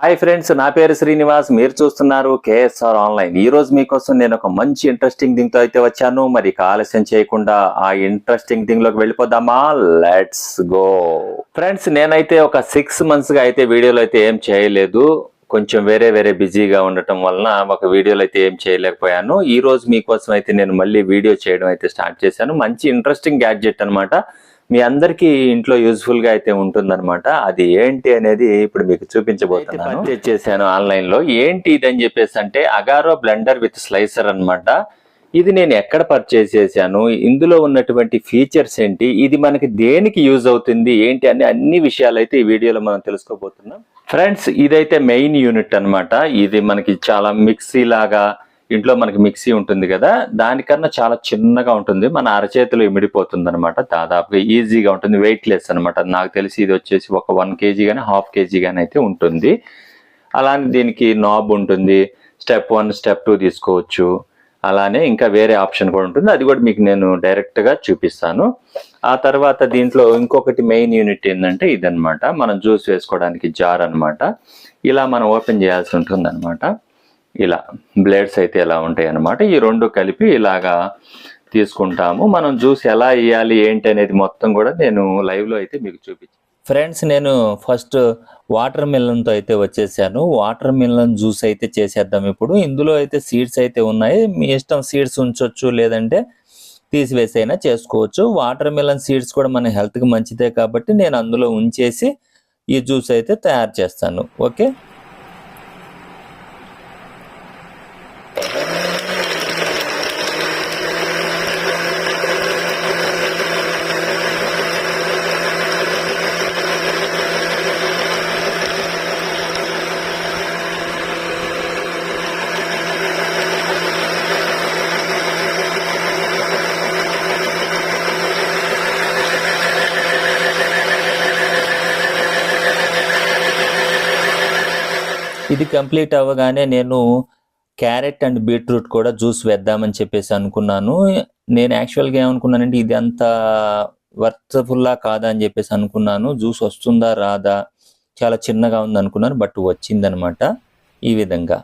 Hi friends నా పేరు శ్రీనివాస్. మీరు చూస్తున్నారు కేఎస్ఆర్ ఆన్లైన్. ఈ రోజు మీకోసం నేను ఒక మంచి ఇంట్రెస్టింగ్ థింగ్తో అయితే వచ్చాను. మరి ఆలస్యం చేయకుండా ఆ ఇంట్రెస్టింగ్ థింగ్లోకి వెళ్ళిపోదామా? లెట్స్ గో ఫ్రెండ్స్ నేనైతే ఒక సిక్స్ మంత్స్గా అయితే వీడియోలు అయితే ఏం చేయలేదు. కొంచెం వేరే వేరే బిజీగా ఉండటం వలన ఒక వీడియోలు అయితే ఏం చేయలేకపోయాను. ఈ రోజు మీకోసం అయితే నేను మళ్ళీ వీడియో చేయడం అయితే స్టార్ట్ చేశాను. మంచి ఇంట్రెస్టింగ్ గ్యాడ్జెట్ అనమాట మీ అందరికీ ఇంట్లో యూజ్ఫుల్గా అయితే ఉంటుందన్నమాట. అది ఏంటి అనేది ఇప్పుడు మీకు చూపించబోతున్నాను. తెచ్చేసాను చేశాను ఆన్లైన్లో ఏంటి ఇది అని చెప్పేసి అంటే అగారో బ్లెండర్ విత్ స్లైసర్ అనమాట ఇది నేను ఎక్కడ పర్చేస్ చేశాను? ఇందులో ఉన్నటువంటి ఫీచర్స్ ఏంటి? ఇది మనకి దేనికి యూజ్ అవుతుంది? ఏంటి అని అన్ని విషయాలు అయితే ఈ వీడియోలో మనం తెలుసుకోబోతున్నాం. ఫ్రెండ్స్ ఇదైతే మెయిన్ యూనిట్ అన్నమాట. ఇది మనకి చాలా మిక్సీ లాగా ఇంట్లో మనకి మిక్సీ ఉంటుంది కదా దానికన్నా చాలా చిన్నగా ఉంటుంది. మన అరచేతిలో ఇమిడిపోతుంది అనమాట దాదాపుగా ఈజీగా ఉంటుంది. వెయిట్ లెస్ అనమాట నాకు తెలిసి ఇది వచ్చేసి ఒక వన్ కేజీ కానీ హాఫ్ కేజీ కానీ అయితే ఉంటుంది. అలానే దీనికి నాబ్ ఉంటుంది. స్టెప్ వన్ స్టెప్ టూ తీసుకోవచ్చు. అలానే ఇంకా వేరే ఆప్షన్ కూడా ఉంటుంది. అది కూడా మీకు నేను డైరెక్ట్గా చూపిస్తాను. ఆ తర్వాత దీంట్లో ఇంకొకటి మెయిన్ యూనిట్ ఏంటంటే ఇదనమాట మనం జ్యూస్ వేసుకోవడానికి జార్ అనమాట ఇలా మనం ఓపెన్ చేయాల్సి ఉంటుంది అనమాట ఇలా బ్లేడ్స్ అయితే ఎలా ఉంటాయి అన్నమాట ఈ రెండు కలిపి ఇలాగా తీసుకుంటాము. మనం జ్యూస్ ఎలా వేయాలి ఏంటి అనేది మొత్తం కూడా నేను లైవ్లో అయితే మీకు చూపించాను ఫ్రెండ్స్ నేను ఫస్ట్ వాటర్ మిలన్తో అయితే వచ్చేసాను. వాటర్ మిలన్ జ్యూస్ అయితే చేసేద్దాం ఇప్పుడు. ఇందులో అయితే సీడ్స్ అయితే ఉన్నాయి. మీ ఇష్టం సీడ్స్ ఉంచవచ్చు లేదంటే తీసివేసైనా చేసుకోవచ్చు. వాటర్ మిలన్ సీడ్స్ కూడా మన హెల్త్కి మంచిదే కాబట్టి నేను అందులో ఉంచేసి ఈ జ్యూస్ అయితే తయారు చేస్తాను. ఓకే? ఇది కంప్లీట్ అవ్వగానే నేను క్యారెట్ అండ్ బీట్రూట్ కూడా జ్యూస్ వేద్దామని చెప్పేసి అనుకున్నాను. నేను యాక్చువల్గా ఏమనుకున్నానంటే ఇది అంత వర్త్ఫుల్లా కాదా అని చెప్పేసి అనుకున్నాను. జ్యూస్ వస్తుందా రాదా? చాలా చిన్నగా ఉంది అనుకున్నాను బట్ వచ్చిందనమాట ఈ విధంగా.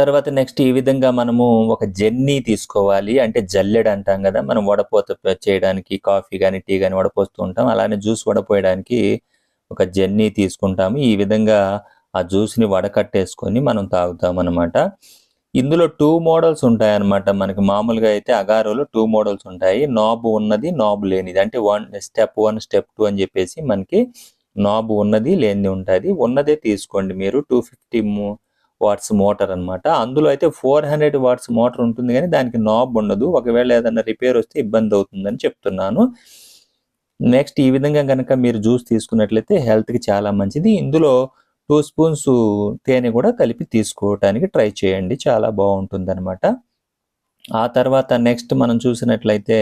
తర్వాత నెక్స్ట్ ఈ విధంగా మనము ఒక జర్నీ తీసుకోవాలి. అంటే జల్లెడ అంటాం కదా మనం వడపోత చేయడానికి కాఫీ కానీ టీ కానీ వడపోస్తూ ఉంటాం. అలానే జ్యూస్ వడపోయడానికి ఒక జర్నీ తీసుకుంటాము. ఈ విధంగా ఆ జ్యూస్ని వడకట్టేసుకొని మనం తాగుతాం అనమాట ఇందులో టూ మోడల్స్ ఉంటాయి అన్నమాట మనకి మామూలుగా అయితే అగారోలో టూ మోడల్స్ ఉంటాయి. నాబ్ ఉన్నది నాబ్ లేనిది. అంటే one step one step two అని చెప్పేసి మనకి నాబ్ ఉన్నది లేనిది ఉంటుంది. ఉన్నదే తీసుకోండి మీరు. టూ ఫిఫ్టీ వాట్స్ మోటార్ అనమాట అందులో అయితే ఫోర్ హండ్రెడ్ వాట్స్ మోటార్ ఉంటుంది కానీ దానికి నాబ్ ఉండదు. ఒకవేళ ఏదైనా రిపేర్ వస్తే ఇబ్బంది అవుతుందని చెప్తున్నాను. నెక్స్ట్ ఈ విధంగా కనుక మీరు జ్యూస్ తీసుకున్నట్లయితే హెల్త్కి చాలా మంచిది. ఇందులో టూ స్పూన్స్ తేనె కూడా కలిపి తీసుకోవటానికి ట్రై చేయండి. చాలా బాగుంటుంది అనమాట ఆ తర్వాత నెక్స్ట్ మనం చూసినట్లయితే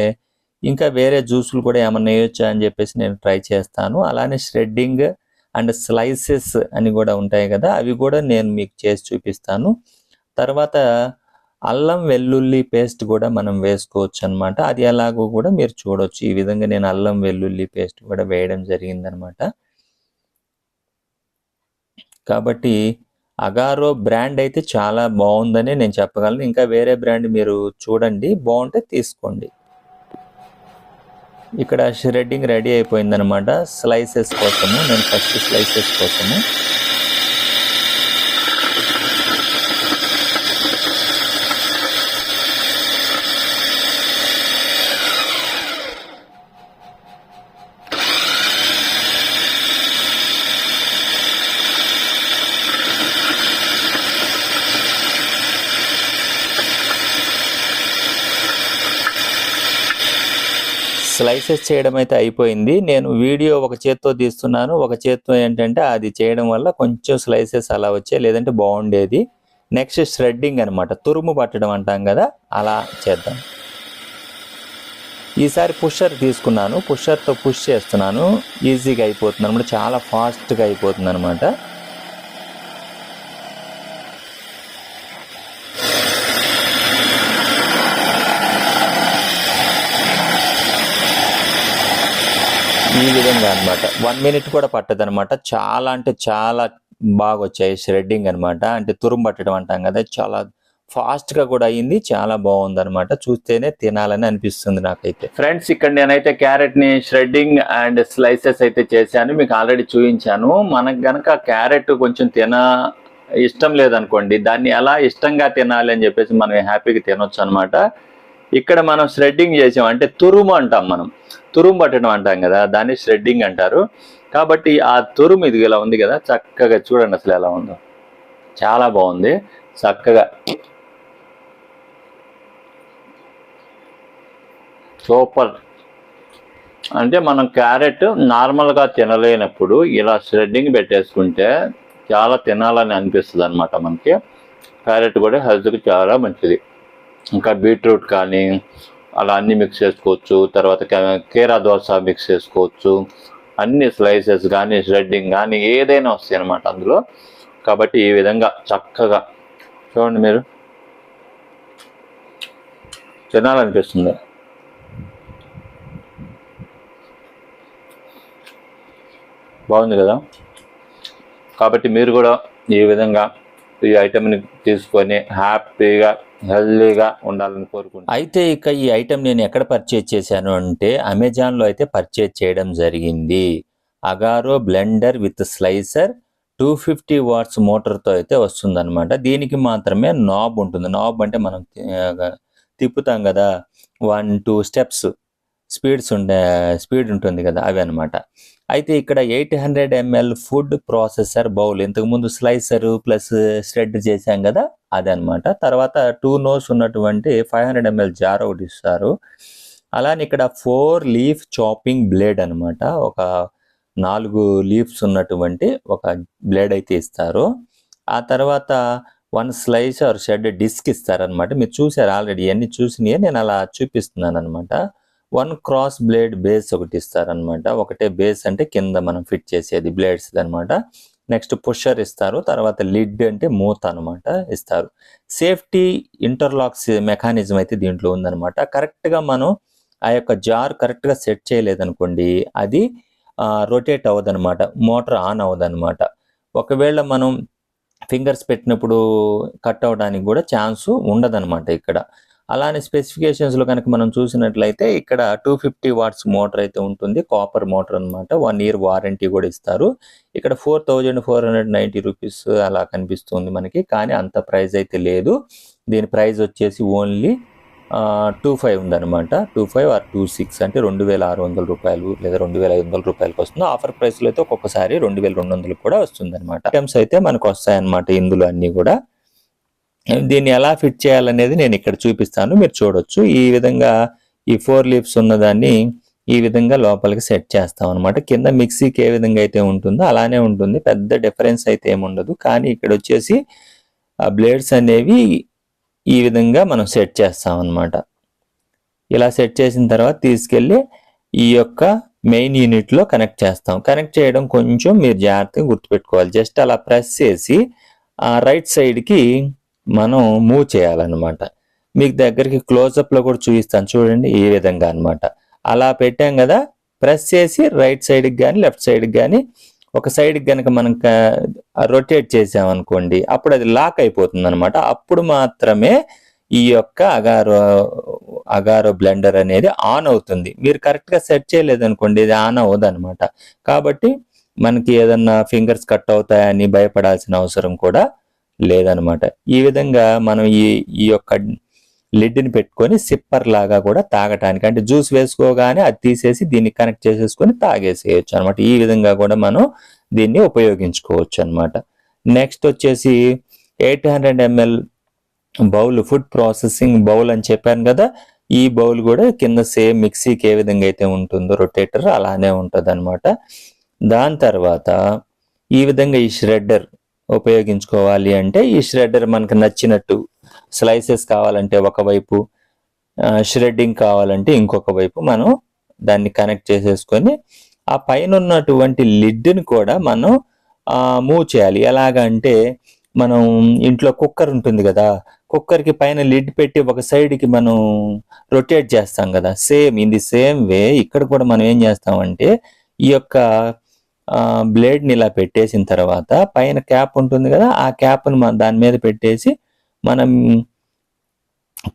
ఇంకా వేరే జ్యూసులు కూడా ఏమన్నా వేయొచ్చా అని చెప్పేసి నేను ట్రై చేస్తాను. అలానే ష్రెడ్డింగ్ అండ్ స్లైసెస్ అని కూడా ఉంటాయి కదా అవి కూడా నేను మీకు చేసి చూపిస్తాను. తర్వాత అల్లం వెల్లుల్లి పేస్ట్ కూడా మనం వేసుకోవచ్చు అనమాట అది ఎలాగో కూడా మీరు చూడొచ్చు. ఈ విధంగా నేను అల్లం వెల్లుల్లి పేస్ట్ కూడా వేయడం జరిగిందనమాట కాబట్టి అగారో బ్రాండ్ అయితే చాలా బాగుందని నేను చెప్పగలను. ఇంకా వేరే బ్రాండ్ మీరు చూడండి బాగుంటే తీసుకోండి. ఇక్కడ షెడ్డింగ్ రెడీ అయిపోయిందనమాట స్లైసెస్ కోసము. నేను ఫస్ట్ స్లైసెస్ కోసము. స్లైసెస్ చేయడం అయితే అయిపోయింది. నేను వీడియో ఒక చేత్తో తీస్తున్నాను. ఒక చేత్తో ఏంటంటే అది చేయడం వల్ల కొంచెం స్లైసెస్ అలా వచ్చాయి లేదంటే బాగుండేది. నెక్స్ట్ ష్రెడ్డింగ్ అనమాట తురుము పట్టడం అంటాం కదా అలా చేద్దాం. ఈసారి పుషర్ తీసుకున్నాను. పుషర్తో పుష్ చేస్తున్నాను. ఈజీగా అయిపోతుంది అనమాట చాలా ఫాస్ట్గా అయిపోతుంది అనమాట ఈ విధంగా అనమాట వన్ మినిట్ కూడా పట్టదు అనమాట చాలా అంటే చాలా బాగా వచ్చాయి ష్రెడ్డింగ్ అన్నమాట. అంటే తురుము పట్టడం అంటాం కదా చాలా ఫాస్ట్గా కూడా అయింది చాలా బాగుంది అనమాట చూస్తేనే తినాలని అనిపిస్తుంది నాకైతే. ఫ్రెండ్స్ ఇక్కడ నేనైతే క్యారెట్ని ష్రెడ్డింగ్ అండ్ స్లైసెస్ అయితే చేశాను. మీకు ఆల్రెడీ చూపించాను. మనకు గనక క్యారెట్ కొంచెం తిన ఇష్టం లేదనుకోండి దాన్ని ఎలా ఇష్టంగా తినాలి అని చెప్పేసి మనం హ్యాపీగా తినొచ్చు అనమాట ఇక్కడ మనం ష్రెడ్డింగ్ చేసాం. అంటే తురుము అంటాం మనం. తురుము పట్టడం అంటాం కదా దాన్ని ష్రెడ్డింగ్ అంటారు. కాబట్టి ఆ తురుము ఇది ఇలా ఉంది కదా చక్కగా చూడండి అసలు ఎలా ఉందో. చాలా బాగుంది. చక్కగా సూపర్. అంటే మనం క్యారెట్ నార్మల్గా తినలేనప్పుడు ఇలా ష్రెడ్డింగ్ పెట్టేసుకుంటే చాలా తినాలని అనిపిస్తుంది అనమాట మనకి. క్యారెట్ కూడా హెల్త్కి చాలా మంచిది. ఇంకా బీట్రూట్ కానీ అలా అన్ని మిక్స్ చేసుకోవచ్చు. తర్వాత కేరా కీరా దోశ మిక్స్ చేసుకోవచ్చు. అన్ని స్లైసెస్ కానీ ష్రెడ్డింగ్ కానీ ఏదైనా వస్తాయి అనమాట అందులో. కాబట్టి ఈ విధంగా చక్కగా చూడండి మీరు. తినాలనిపిస్తుంది. బాగుంది కదా? కాబట్టి మీరు కూడా ఈ విధంగా ఈ ఐటమ్ని తీసుకొని హ్యాపీగా హెల్దీగా ఉండాలని కోరుకుంటున్నాను. అయితే ఇక ఈ ఐటమ్ నేను ఎక్కడ పర్చేజ్ చేశాను అంటే అమెజాన్లో అయితే పర్చేజ్ చేయడం జరిగింది. Agaro blender with slicer two fifty watts మోటార్తో అయితే వస్తుందన్నమాట. దీనికి మాత్రమే నాబ్ ఉంటుంది. నాబ్ అంటే మనం తిప్పుతాం కదా వన్ టూ స్టెప్స్ స్పీడ్స్ ఉండే స్పీడ్ ఉంటుంది కదా అవి అన్నమాట. అయితే ఇక్కడ eight hundred ML food processor bowl. ఇంతకుముందు స్లైసర్ ప్లస్ స్ట్రెడ్ చేశాం కదా అదనమాట తర్వాత టూ నోస్ ఉన్నటువంటి ఫైవ్ హండ్రెడ్ ఎంఎల్ జార్ ఒకటి ఇస్తారు. అలానే ఇక్కడ ఫోర్ లీఫ్ చాపింగ్ బ్లేడ్ అన్నమాట. ఒక నాలుగు లీఫ్స్ ఉన్నటువంటి ఒక బ్లేడ్ అయితే ఇస్తారు. ఆ తర్వాత one slice or shred disc ఇస్తారనమాట మీరు చూసారు ఆల్రెడీ ఇవన్నీ చూసినాయి. నేను అలా చూపిస్తున్నాను అనమాట వన్ క్రాస్ బ్లేడ్ బేస్ ఒకటి ఇస్తారనమాట ఒకటే బేస్ అంటే కింద మనం ఫిట్ చేసేది బ్లేడ్స్ అనమాట నెక్స్ట్ పుషర్ ఇస్తారు తర్వాత లిడ్ అంటే మూత అనమాట ఇస్తారు. సేఫ్టీ ఇంటర్లాక్స్ మెకానిజం అయితే దీంట్లో ఉందనమాట కరెక్ట్గా మనం ఆ యొక్క జార్ కరెక్ట్గా సెట్ చేయలేదనుకోండి అది రొటేట్ అవ్వదనమాట మోటార్ ఆన్ అవ్వదనమాట ఒకవేళ మనం ఫింగర్స్ పెట్టినప్పుడు కట్ అవ్వడానికి కూడా ఛాన్స్ ఉండదనమాట ఇక్కడ. అలానే స్పెసిఫికేషన్స్లో కనుక మనం చూసినట్లయితే ఇక్కడ టూ ఫిఫ్టీ వాట్స్ మోటార్ అయితే ఉంటుంది. కాపర్ మోటార్ అన్నమాట. వన్ ఇయర్ వారంటీ కూడా ఇస్తారు. ఇక్కడ four thousand four hundred ninety rupees అలా కనిపిస్తుంది మనకి. కానీ అంత ప్రైస్ అయితే లేదు. దీని ప్రైస్ వచ్చేసి ఓన్లీ టూ ఫైవ్ ఉందన్నమాట. Two five or two six అంటే రెండు వేల ఆరు వందల రూపాయలు లేదా రెండు వేల ఐదు వందల రూపాయలకు వస్తుంది. ఆఫర్ ప్రైస్లో అయితే ఒక్కొక్కసారి రెండు వేల రెండు వందలు కూడా వస్తుంది అనమాట ఐటమ్స్ అయితే మనకు వస్తాయన్నమాట ఇందులో అన్నీ కూడా. దీన్ని ఎలా ఫిట్ చేయాలనేది నేను ఇక్కడ చూపిస్తాను. మీరు చూడొచ్చు. ఈ విధంగా ఈ ఫోర్ లీవ్స్ ఉన్నదాన్ని ఈ విధంగా లోపలికి సెట్ చేస్తాం అనమాట కింద మిక్సీకి ఏ విధంగా అయితే ఉంటుందో అలానే ఉంటుంది. పెద్ద డిఫరెన్స్ అయితే ఏముండదు కానీ ఇక్కడ వచ్చేసి ఆ బ్లేడ్స్ అనేవి ఈ విధంగా మనం సెట్ చేస్తాం అనమాట ఇలా సెట్ చేసిన తర్వాత తీసుకెళ్ళి ఈ యొక్క మెయిన్ యూనిట్లో కనెక్ట్ చేస్తాం. కనెక్ట్ చేయడం కొంచెం మీరు జాగ్రత్తగా గుర్తుపెట్టుకోవాలి. జస్ట్ అలా ప్రెస్ చేసి ఆ రైట్ సైడ్కి మనం మూవ్ చేయాలన్నమాట. మీకు దగ్గరికి క్లోజప్లో కూడా చూపిస్తాను చూడండి ఈ విధంగా అనమాట అలా పెట్టాం కదా ప్రెస్ చేసి రైట్ సైడ్కి కానీ లెఫ్ట్ సైడ్కి కానీ ఒక సైడ్కి కనుక మనం రొటేట్ చేసామనుకోండి అప్పుడు అది లాక్ అయిపోతుంది అనమాట అప్పుడు మాత్రమే ఈ యొక్క అగారో అగారో బ్లెండర్ అనేది ఆన్ అవుతుంది. మీరు కరెక్ట్గా సెట్ చేయలేదనుకోండి ఇది ఆన్ అవ్వదు అనమాట కాబట్టి మనకి ఏదన్నా ఫింగర్స్ కట్ అవుతాయని భయపడాల్సిన అవసరం కూడా లేదనమాట. ఈ విధంగా మనం ఈ ఈ యొక్క లిడ్ని పెట్టుకొని సిప్పర్ లాగా కూడా తాగటానికి అంటే జ్యూస్ వేసుకోగానే అది తీసేసి దీన్ని కనెక్ట్ చేసేసుకొని తాగేసేయచ్చు అనమాట ఈ విధంగా కూడా మనం దీన్ని ఉపయోగించుకోవచ్చు అనమాట నెక్స్ట్ వచ్చేసి eight hundred ML bowl food processing bowl అని చెప్పాను కదా ఈ బౌల్ కూడా కింద సేమ్ మిక్సీకి ఏ విధంగా అయితే ఉంటుందో రొటేటర్ అలానే ఉంటుంది అనమాట దాని తర్వాత ఈ విధంగా ఈ ష్రెడ్డర్ ఉపయోగించుకోవాలి అంటే ఈ ష్రెడ్డర్ మనకు నచ్చినట్టు స్లైసెస్ కావాలంటే ఒకవైపు ష్రెడ్డింగ్ కావాలంటే ఇంకొక వైపు మనం దాన్ని కనెక్ట్ చేసేసుకొని ఆ పైన ఉన్నటువంటి లిడ్ని కూడా మనం మూవ్ చేయాలి. ఎలాగంటే మనం ఇంట్లో కుక్కర్ ఉంటుంది కదా కుక్కర్కి పైన లిడ్ పెట్టి ఒక సైడ్కి మనం రొటేట్ చేస్తాం కదా. Same in the same way ఇక్కడ కూడా మనం ఏం చేస్తామంటే ఈ యొక్క బ్లేడ్ని ఇలా పెట్టేసిన తర్వాత పైన క్యాప్ ఉంటుంది కదా ఆ క్యాప్ని మన దాని మీద పెట్టేసి మనం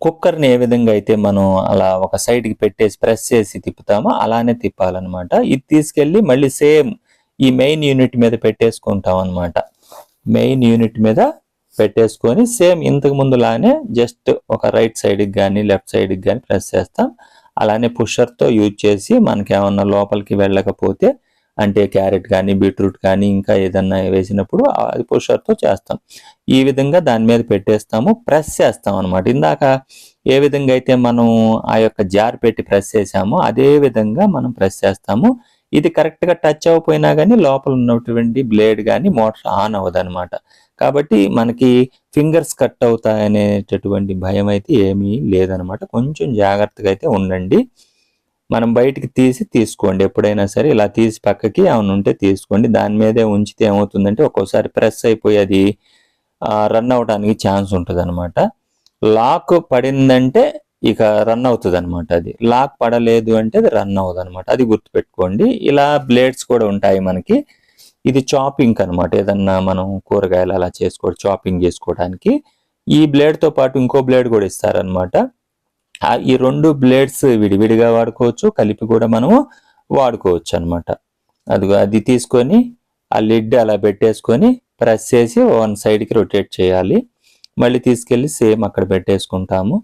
కుక్కర్ని ఏ విధంగా అయితే మనం అలా ఒక సైడ్కి పెట్టేసి ప్రెస్ చేసి తిప్పుతామో అలానే తిప్పాలన్నమాట. ఇది తీసుకెళ్ళి మళ్ళీ సేమ్ ఈ మెయిన్ యూనిట్ మీద పెట్టేసుకుంటాం అనమాట మెయిన్ యూనిట్ మీద పెట్టేసుకొని సేమ్ ఇంతకు ముందులానే జస్ట్ ఒక రైట్ సైడ్కి కానీ లెఫ్ట్ సైడ్కి కానీ ప్రెస్ చేస్తాం. అలానే పుషర్తో యూజ్ చేసి మనకేమన్నా లోపలికి వెళ్ళకపోతే అంటే క్యారెట్ కానీ బీట్రూట్ కానీ ఇంకా ఏదన్నా వేసినప్పుడు అది పుషర్తో చేస్తాం. ఈ విధంగా దాని మీద పెట్టేస్తాము ప్రెస్ చేస్తాం అనమాట ఇందాక ఏ విధంగా అయితే మనం ఆ యొక్క జార్ పెట్టి ప్రెస్ చేసామో అదే విధంగా మనం ప్రెస్ చేస్తాము. ఇది కరెక్ట్గా టచ్ అవ్వకపోయినా కానీ లోపల ఉన్నటువంటి బ్లేడ్ కానీ మోటార్ ఆన్ అవ్వదు అనమాట కాబట్టి మనకి ఫింగర్స్ కట్ అవుతాయనేటటువంటి భయం అయితే ఏమీ లేదనమాట కొంచెం జాగ్రత్తగా అయితే ఉండండి. మనం బయటికి తీసి తీసుకోండి. ఎప్పుడైనా సరే ఇలా తీసి పక్కకి ఏమైనా ఉంటే తీసుకోండి. దాని మీదే ఉంచితే ఏమవుతుందంటే ఒక్కోసారి ప్రెస్ అయిపోయి అది రన్ అవడానికి ఛాన్స్ ఉంటుంది అనమాట లాక్ పడిందంటే ఇక రన్ అవుతుంది అనమాట అది. లాక్ పడలేదు అంటే అది రన్ అవ్వదు అనమాట అది గుర్తుపెట్టుకోండి. ఇలా బ్లేడ్స్ కూడా ఉంటాయి మనకి. ఇది చాపింగ్ అనమాట ఏదన్నా మనం కూరగాయలు అలా చేసుకో చాపింగ్ చేసుకోవడానికి. ఈ బ్లేడ్తో పాటు ఇంకో బ్లేడ్ కూడా ఇస్తారనమాట ఈ రెండు బ్లేడ్స్ విడివిడిగా వాడుకోవచ్చు కలిపి కూడా మనము వాడుకోవచ్చు అనమాట అది అది తీసుకొని ఆ లిడ్ అలా పెట్టేసుకొని ప్రెస్ చేసి వన్ సైడ్కి రొటేట్ చేయాలి. మళ్ళీ తీసుకెళ్ళి సేమ్ అక్కడ పెట్టేసుకుంటాము.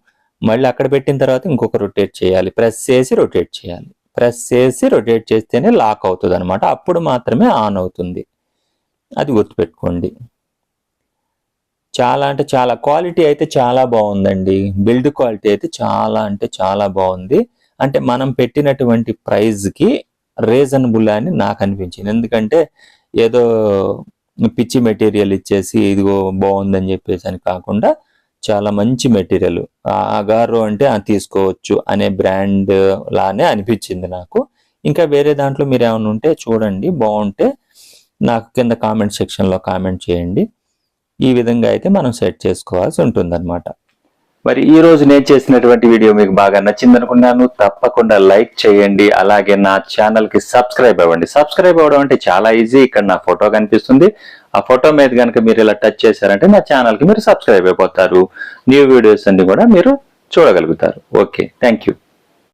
మళ్ళీ అక్కడ పెట్టిన తర్వాత ఇంకొక రొటేట్ చేయాలి. ప్రెస్ చేసి రొటేట్ చేయాలి. ప్రెస్ చేసి రొటేట్ చేస్తేనే లాక్ అవుతుంది అనమాట అప్పుడు మాత్రమే ఆన్ అవుతుంది. అది గుర్తుపెట్టుకోండి. చాలా అంటే చాలా క్వాలిటీ అయితే చాలా బాగుందండి. బిల్డ్ క్వాలిటీ అయితే చాలా అంటే చాలా బాగుంది. అంటే మనం పెట్టినటువంటి ప్రైజ్కి రీజనబుల్ అని నాకు అనిపించింది. ఎందుకంటే ఏదో పిచ్చి మెటీరియల్ ఇచ్చేసి ఇదిగో బాగుందని చెప్పేసి అని కాకుండా చాలా మంచి మెటీరియల్. అగారో అంటే తీసుకోవచ్చు అనే బ్రాండ్ లానే అనిపించింది నాకు. ఇంకా వేరే దాంట్లో మీరు ఏమైనా ఉంటే చూడండి బాగుంటే నాకు కింద కామెంట్ సెక్షన్లో కామెంట్ చేయండి. ఈ విధంగా అయితే మనం సెట్ చేసుకోవాల్సి ఉంటుందన్నమాట. మరి ఈ రోజు నేను చేసినటువంటి వీడియో మీకు బాగా నచ్చింది అనుకున్నాను తప్పకుండా లైక్ చేయండి అలాగే నా ఛానల్కి సబ్స్క్రైబ్ అవ్వండి. సబ్స్క్రైబ్ అవ్వడం అంటే చాలా ఈజీ ఇక్కడ నా ఫోటో కనిపిస్తుంది. ఆ ఫోటో మీద కనుక మీరు ఇలా టచ్ చేశారంటే నా ఛానల్కి మీరు సబ్స్క్రైబ్ అయిపోతారు. న్యూ వీడియోస్ అన్ని కూడా మీరు చూడగలుగుతారు. Okay thank you.